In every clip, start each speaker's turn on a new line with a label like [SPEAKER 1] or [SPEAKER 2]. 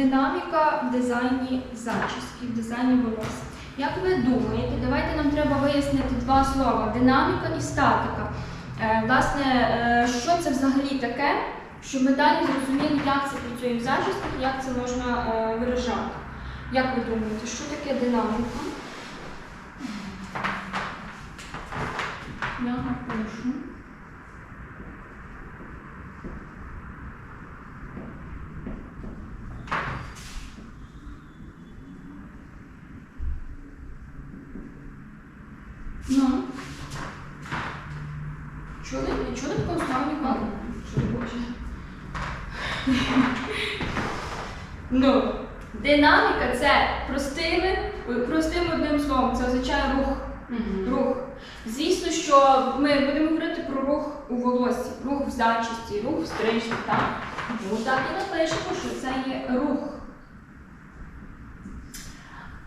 [SPEAKER 1] Динаміка в дизайні зачіски, в дизайні волосся. Як ви думаєте, давайте нам треба вияснити два слова: динаміка і статика. Е, власне, е, що це взагалі таке, щоб ми далі зрозуміли, як це працює в зачісках, як це можна е, виражати. Як ви думаєте, що таке динаміка? Я напишу. Ну. Чули? Не чули такого слова ніколи? Що боже. Ну, динаміка це простими, простим одним словом, це означає рух. Рух. Звісно, що ми будемо говорити про рух у волосі, рух в зачісті, рух в стрижці, так? Ну, так і напишемо, що це є рух.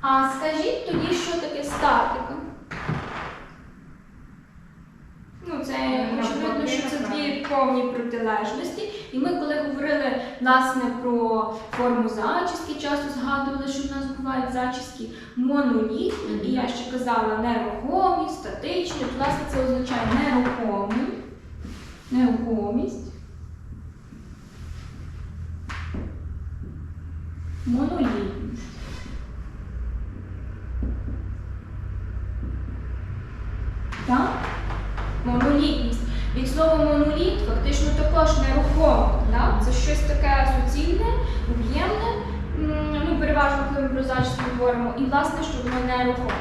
[SPEAKER 1] А скажіть тоді, що таке статика? Ну, це очевидно, що це дві повні протилежності. І ми, коли говорили власне про форму зачіски, часто згадували, що в нас бувають зачіски монолітні, і я ще казала нерухомі, статичні. От, Власне, це означає нерухомі, нерухомість. Монолітність. Так? Монолітність. Від слова моноліт фактично також нерухомо. Да? Це щось таке суцільне, об'ємне, м, ну, переважно, зачіску говоримо, і власне, що воно нерухоме.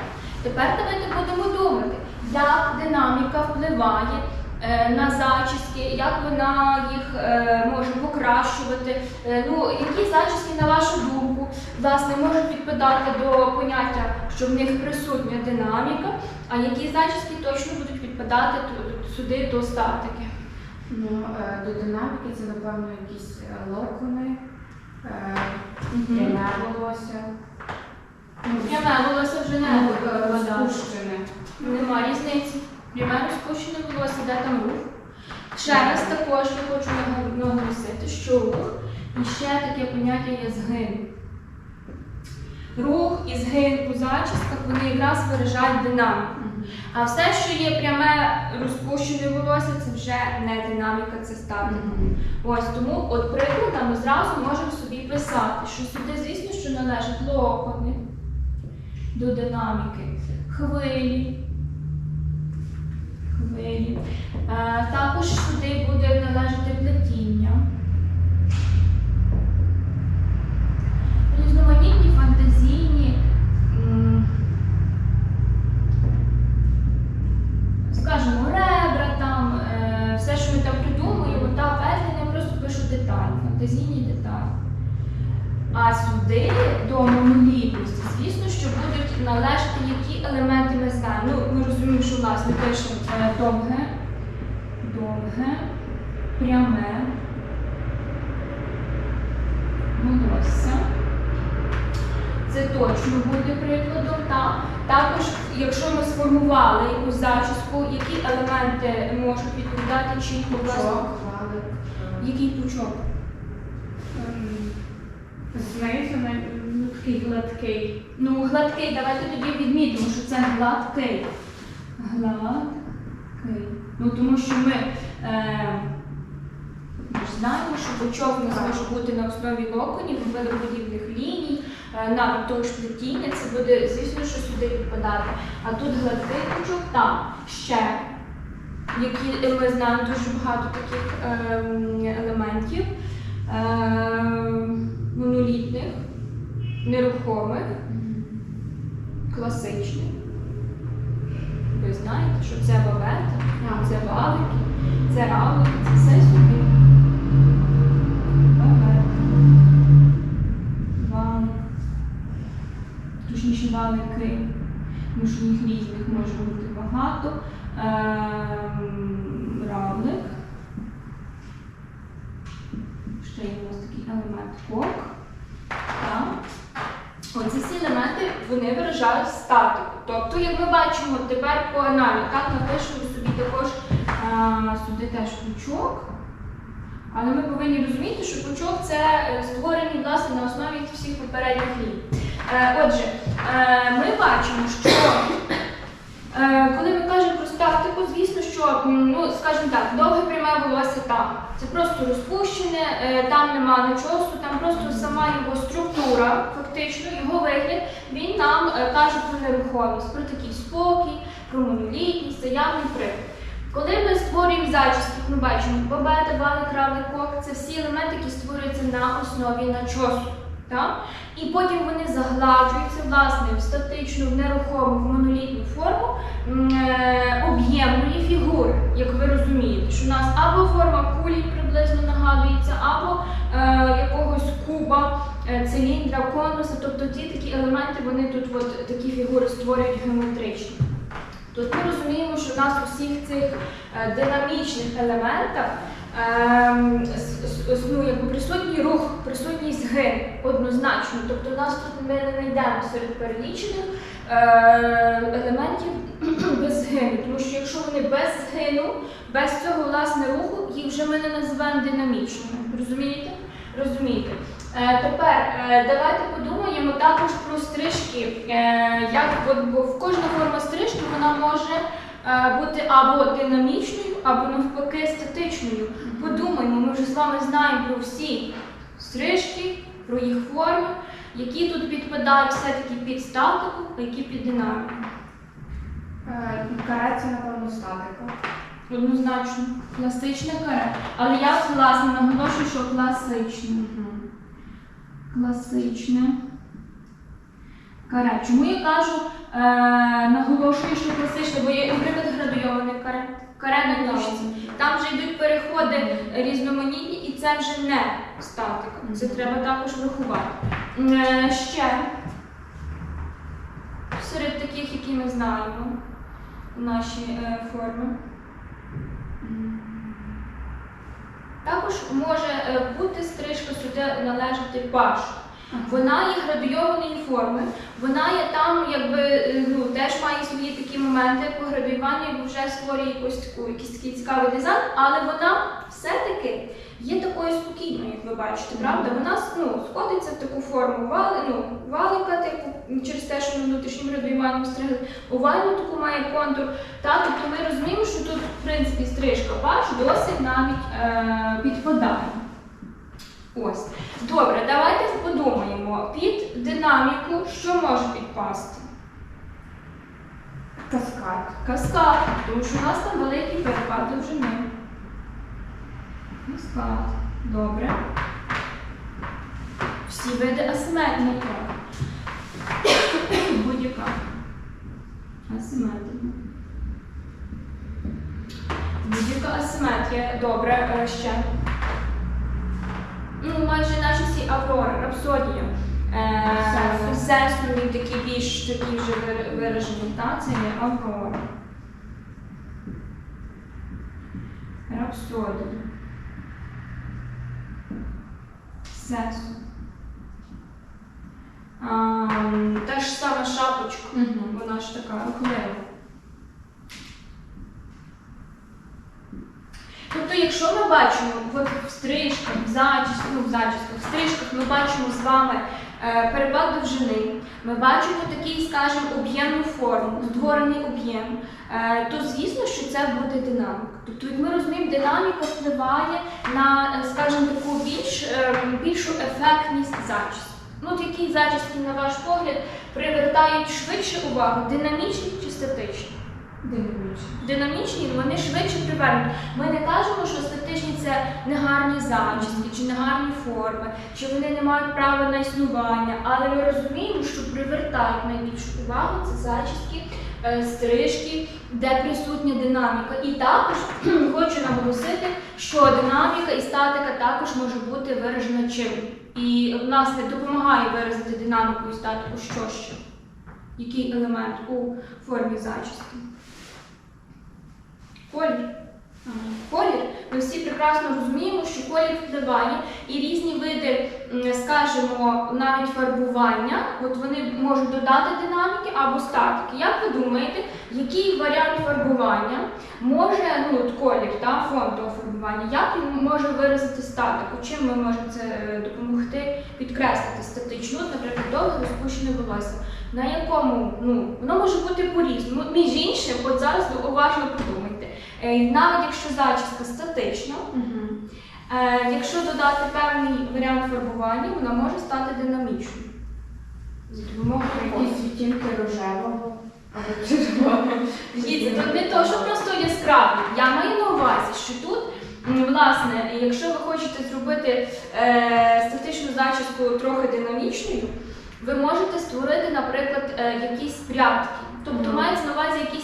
[SPEAKER 1] Тепер давайте будемо думати, як динаміка впливає е, на зачіски, як вона їх е, може покращувати. Е, ну, які зачіски, на вашу думку, власне, можуть підпадати до поняття, що в них присутня динаміка, а які зачіски точно будуть підпадати сюди до статики.
[SPEAKER 2] Ну, до динаміки це, напевно, якісь локони, е, волосся.
[SPEAKER 1] Пряме волосся вже не
[SPEAKER 2] розпущене.
[SPEAKER 1] Нема різниці. Пряме розпущене волосся, де там рух. Ще раз також я хочу наголосити, що рух і ще таке поняття є згин. Рух і згин у зачісках вони якраз виражають динаміку. А все, що є пряме розпущене волосся, це вже не динаміка, це статика. Ось тому, от приклад ми зразу можемо собі писати, що сюди, звісно, що належать локони до динаміки, хвилі. Хвилі. Е, також сюди буде належати плетіння. Різноманітні фантазійні. скажімо, ребра, там, е, все, що ми там придумуємо, та петлі, я просто пишу деталі, фантазійні деталі. А сюди до монолітності, звісно, що будуть належати які елементи ми знаємо. Ну, ми ми пишемо довге, довге, пряме, волосся. Це точно буде прикладом. Так? Також, якщо ми сформували якусь зачіску, які елементи можуть відповідати власне?
[SPEAKER 2] Пучок, е,
[SPEAKER 1] Який пучок?
[SPEAKER 3] Ем, Знизу ну, такий гладкий.
[SPEAKER 1] Ну, гладкий, давайте тоді відмітимо, що це гладкий. Гладкий. Ну, тому що ми, е, знаємо, що пучок у нас може бути на основі локонів, видоподібних ліній, е, навіть того ж плетіння, це буде, звісно, що сюди підпадати. А тут гладкий пучок, там ще, які е, ми знаємо дуже багато таких ем, елементів. ем, монолітних, нерухомих, класичних. Ви знаєте, що це бабета, це валики, це равлики, це все сюди. Бабета. Валик. Точніше валики, тому що їх різних може бути багато. Ем, равлик. Ще є у нас такий елемент кок. Так. Оці всі елементи вони виражають статику. Тобто, як ми бачимо тепер по аналізу, так напишемо собі також а, сюди теж пучок. Але ми повинні розуміти, що пучок це е, створений власне на основі всіх попередніх ліній. Е, Отже, е, ми бачимо, що коли ми кажемо про статику, звісно, що ну, скажімо так, довге пряме волосся там. Це просто розпущене, там нема нічого, там просто сама його структура, фактично, його вигляд, він нам е, каже про нерухомість, про такий спокій, про монолітність, заявний приклад. Коли ми створюємо зачіски, ми бачимо бобета, валик, равлик, кок, це всі елементи, які створюються на основі начосу. І потім вони загладжуються власне в статичну, в нерухому, в монолітну форму е, об'ємної фігури, як ви розумієте, що у нас або форма кулі приблизно нагадується, або е, куба, е, циліндра, конуса. Тобто ті такі елементи, вони тут от, такі фігури створюють геометричні. Тут ми розуміємо, що в нас у всіх цих е, динамічних елементах ем, ну, присутній рух, присутній згин однозначно. Тобто у нас тут ми не знайдемо серед перелічених е, елементів без згину. Тому що якщо вони без згину, без цього власне руху, їх вже ми не називаємо динамічними. Розумієте? Розумієте? Е, тепер е, давайте подумаємо також про стрижки. Е, як бо в кожна форма стрижки вона може бути або динамічною, або навпаки статичною. Подумаймо, ми вже з вами знаємо про всі стрижки, про їх форми, які тут підпадають все-таки під статику, а які під динаміку.
[SPEAKER 2] Е, напевно, статика.
[SPEAKER 1] Однозначно, класичне каре. Але я власне наголошую, що класичне. Класичне. Каре. Чому я кажу, е, наголошую, що класичне, бо є, наприклад, градуйоване каре. Каре на дошці. Там вже йдуть переходи різноманітні, і це вже не статика. Це треба також врахувати. Е, ще серед таких, які ми знаємо, наші е, форми. Також може е, бути стрижка сюди належати пашу. Вона є градуйованої форми, вона є там, якби е, ну теж має свої такі моменти по градуюванню, якби вже створює якусь таку якийсь такий цікавий дизайн, але вона все-таки є такою спокійною, як ви бачите, правда? Вона ну, сходиться в таку форму вали, ну, валика, типу, через те, що ми внутрішнім градуюванням стригли. Овальну таку має контур. Та, тобто ми розуміємо, що тут, в принципі, стрижка паш досить навіть е, підпадає. Ось. Добре, давайте подумаємо. Під динаміку що може підпасти?
[SPEAKER 2] Каскад.
[SPEAKER 1] Каскад, тому що у нас там великий перепад довжини. Каскад. Добре. Всі види асиметрики. Будь-яка. Асиметрика. Будь-яка асиметрія. Добре, е, ще. Ну, майже наші всі Аврора, Рапсодія. Е. Сестру такі більш такі вже виражені, так? Це є Аврора. Рапсодія. Сесу. А, Та ж сама шапочка.
[SPEAKER 2] Мгм.
[SPEAKER 1] Вона ж така рухлива. Тобто, якщо ми бачимо от в стрижках, в зачісках, ну, в зачісках, в стрижках, ми бачимо з вами перепад довжини, ми бачимо такий, скажімо, об'ємну форму, створений об'єм, е, то звісно, що це буде динаміка. Тобто, ми розуміємо, динаміка впливає на, е, скажімо, таку більш, е, більшу ефектність зачіску. Ну, от які зачіски, на ваш погляд, привертають швидше увагу, динамічні чи статичні?
[SPEAKER 2] Динамічно.
[SPEAKER 1] Динамічні вони швидше привернуть. Ми не кажемо, що статичні це негарні зачіски чи негарні форми, чи вони не мають права на існування, але ми розуміємо, що привертають найбільшу увагу це зачіски, е, стрижки, де присутня динаміка. І також хочу наголосити, що динаміка і статика також може бути виражена чим. І власне допомагає виразити динаміку і статику що ще? Який елемент у формі зачіски? Колір. Колір. Ми всі прекрасно розуміємо, що колір впливає, і різні види, скажімо, навіть фарбування, от вони можуть додати динаміки або статики. Як ви думаєте, який варіант фарбування може, ну от колір, та, фон того фарбування, як він може виразити статику? Чим ми можемо це е, допомогти підкреслити статичну, наприклад, довге розпущене волосся? На якому ну воно може бути по-різному. Між іншим, от зараз уважно подумайте. Е, навіть якщо зачіска статична, е, якщо додати певний варіант фарбування, вона може стати динамічною. За допомогою.
[SPEAKER 2] Якісь відтінки рожевого
[SPEAKER 1] тут не то, що просто яскравий. Я маю на увазі, що тут, власне, якщо ви хочете зробити е, статичну зачіску трохи динамічною, ви можете створити, наприклад, е, якісь прядки. Тобто
[SPEAKER 2] Мгм.
[SPEAKER 1] мається на увазі якісь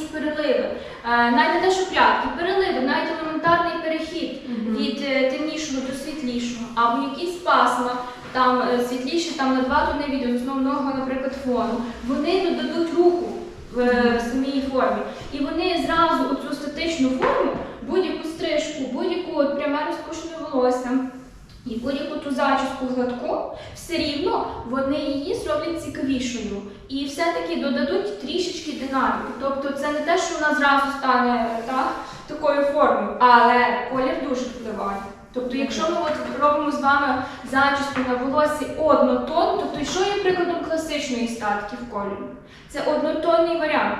[SPEAKER 1] навіть не те, що прядки, переливи, навіть елементарний перехід від е, темнішого до світлішого, або якісь пасма, там е, світліші там на два тони від основного, наприклад, фону. Вони додадуть руху в е, самій формі. І вони зразу оцю статичну форму, будь-яку стрижку, будь-яку пряме розпущене волосся. І будь-яку ту зачіску гладку, все рівно вони її зроблять цікавішою. І все-таки додадуть трішечки динаміки. Тобто це не те, що вона зразу стане так, такою формою, але колір дуже впливає. Тобто, якщо ми от робимо з вами зачіску на волосі однотон, тобто що є прикладом класичної статки в кольорі? Це однотонний варіант.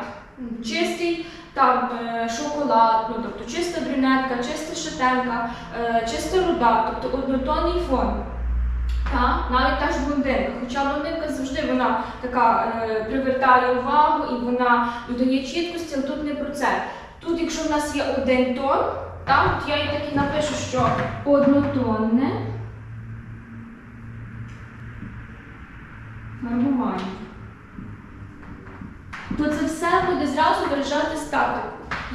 [SPEAKER 1] Чистий там е, шоколад, ну тобто чиста брюнетка, чиста шатенка, е, чиста руда, тобто однотонний фон. Та, навіть та ж блондинка. Хоча блондинка завжди вона така е, привертає увагу і вона додає чіткості, але тут не про це. Тут, якщо в нас є один тон, та, от я їй так і напишу, що однотонне фарбування то це все буде зразу виражати статику.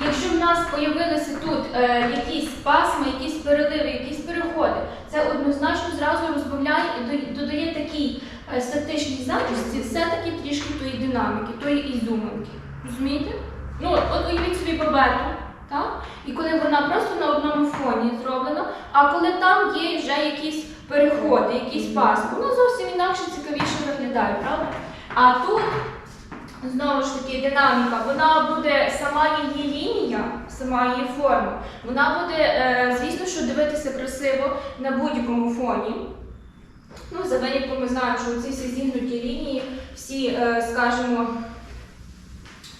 [SPEAKER 1] Якщо в нас з'явилися тут е, якісь пасми, якісь переливи, якісь переходи, це однозначно зразу розбавляє і додає такій е, статичній зачісті все-таки трішки тої динаміки, тої ізюминки. Розумієте? Ну, от уявіть собі бабету, так? І коли вона просто на одному фоні зроблена, а коли там є вже якісь переходи, якісь пасми, вона зовсім інакше цікавіше виглядає, правда? А тут Знову ж таки, динаміка, вона буде сама її лінія, сама її форма, вона буде, е, звісно, що дивитися красиво на будь-якому фоні. Ну, за винятком ми знаємо, що ці всі зігнуті лінії, всі, е, скажімо,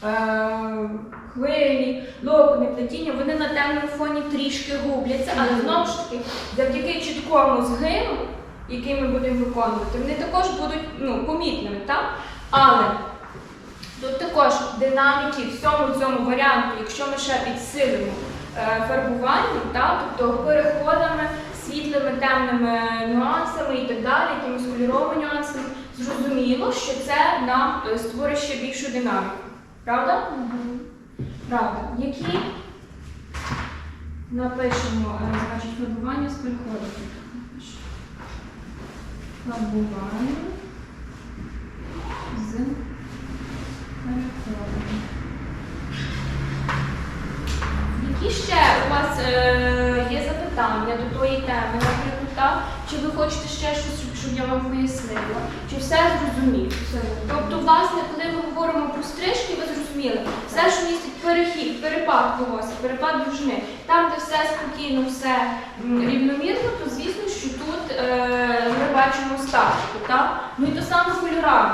[SPEAKER 1] е, хвилі, локони, плетіння, вони на темному фоні трішки губляться, але знову ж таки, завдяки чіткому згину, який ми будемо виконувати, вони також будуть ну, помітними, так? Але Тут також динаміки в всьому цьому варіанту, якщо ми ще підсилимо е, фарбуванням, та, тобто переходами, світлими, темними нюансами і так далі, якимись кольоровими нюансами, зрозуміло, що це нам е, створить ще більшу динаміку. Правда? Правда. Які напишемо, е, значить, фарбування з переходом. Фарбування з. Які ще у вас е, є запитання до тої теми, наприклад, так? Чи ви хочете ще щось, щоб- я вам пояснила? Чи все зрозуміло? Тобто, власне, коли ми говоримо про стрижки, ви зрозуміли, все, що містить перехід, перепад волосся, перепад довжини, там, де все спокійно, все рівномірно, то звісно, що тут е, ми бачимо статику, так? Ну і то саме кольорами.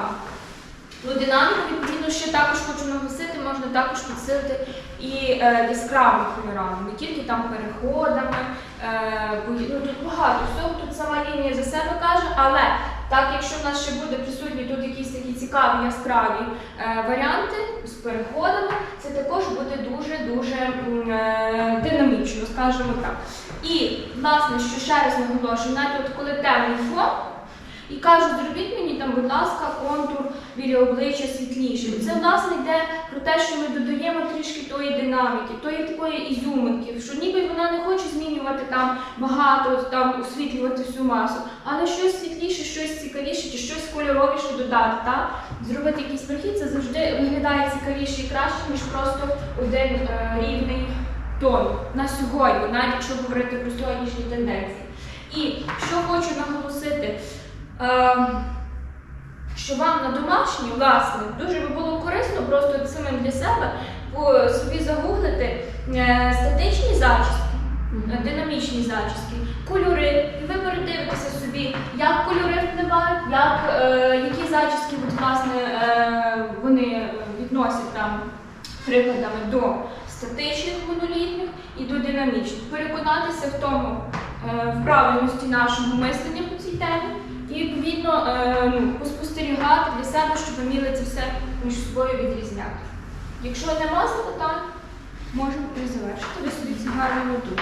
[SPEAKER 1] Ну, динаміку, відповідно, ще також хочу наголосити, можна також підсилити і е, яскравими кольорами, не тільки там переходами, е, бо ну, тут багато всього, тут сама лінія за себе каже, але так, якщо в нас ще буде присутні тут якісь такі цікаві яскраві е, варіанти з переходами, це також буде дуже-дуже е, динамічно, скажімо так. І, власне, що ще раз наголошую, навіть от коли темний фон, і кажуть, зробіть мені там, будь ласка, контур біля обличчя світліший. Це власне йде про те, що ми додаємо трішки тої динаміки, тої такої ізюминки, що ніби вона не хоче змінювати там багато, там освітлювати всю масу, але щось світліше, щось цікавіше чи щось кольоровіше додати. Так? Зробити якийсь перехід, це завжди виглядає цікавіше і краще, ніж просто один е, рівний тону на сьогодні, навіть якщо говорити про сьогоднішні тенденції. І що хочу наголосити, е, що вам на домашній, власне, дуже би було корисно просто самим для себе по собі загуглити е, статичні зачіски, динамічні зачіски, кольори, і ви передивитеся собі, як кольори впливають, як, е, які зачіски от, власне, е, вони відносять там прикладами до статичних монолітних і до динамічних. Переконатися в тому е, в правильності нашого мислення по цій темі і відповідно е, ну, поспостерігати для себе, щоб вміли це все між собою відрізняти. Якщо нема запитань, можемо і завершити. Ви собі ці ноту.